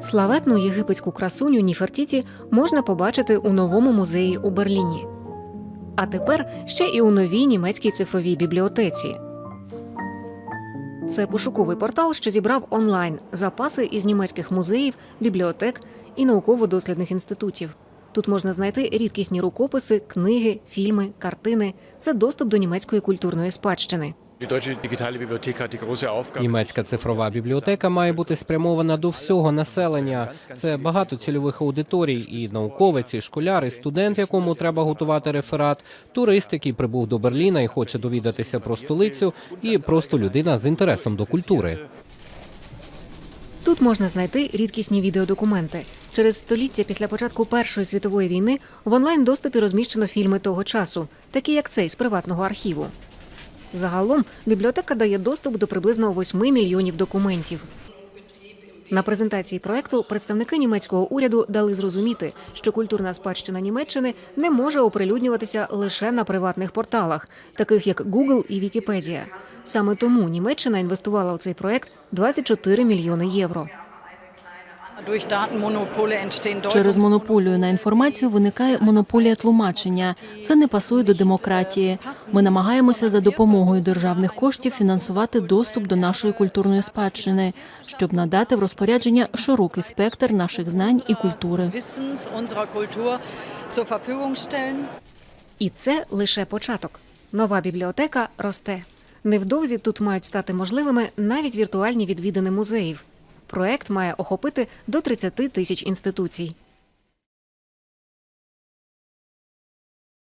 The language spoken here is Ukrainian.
Славетну єгипетську красуню Ніфертіті можна побачити у новому музеї у Берліні. А тепер ще і у новій німецькій цифровій бібліотеці. Це пошуковий портал, що зібрав онлайн запаси із німецьких музеїв, бібліотек і науково-дослідних інститутів. Тут можна знайти рідкісні рукописи, книги, фільми, картини. Це доступ до німецької культурної спадщини. Німецька цифрова бібліотека має бути спрямована до всього населення. Це багато цільових аудиторій, і науковець, і школяр, і студент, якому треба готувати реферат, турист, який прибув до Берліна і хоче довідатися про столицю, і просто людина з інтересом до культури. Тут можна знайти рідкісні відеодокументи. Через століття після початку Першої світової війни в онлайн доступі розміщено фільми того часу, такі як цей з приватного архіву. Загалом бібліотека дає доступ до приблизно 8 мільйонів документів. На презентації проекту представники німецького уряду дали зрозуміти, що культурна спадщина Німеччини не може оприлюднюватися лише на приватних порталах, таких як Google і Wikipedia. Саме тому Німеччина інвестувала у цей проект 24 мільйони євро. Через монополію на інформацію виникає монополія тлумачення. Це не пасує до демократії. Ми намагаємося за допомогою державних коштів фінансувати доступ до нашої культурної спадщини, щоб надати в розпорядження широкий спектр наших знань і культури. І це лише початок. Нова бібліотека росте. Невдовзі тут мають стати можливими навіть віртуальні відвідини музеїв. Проект має охопити до 30 тисяч інституцій.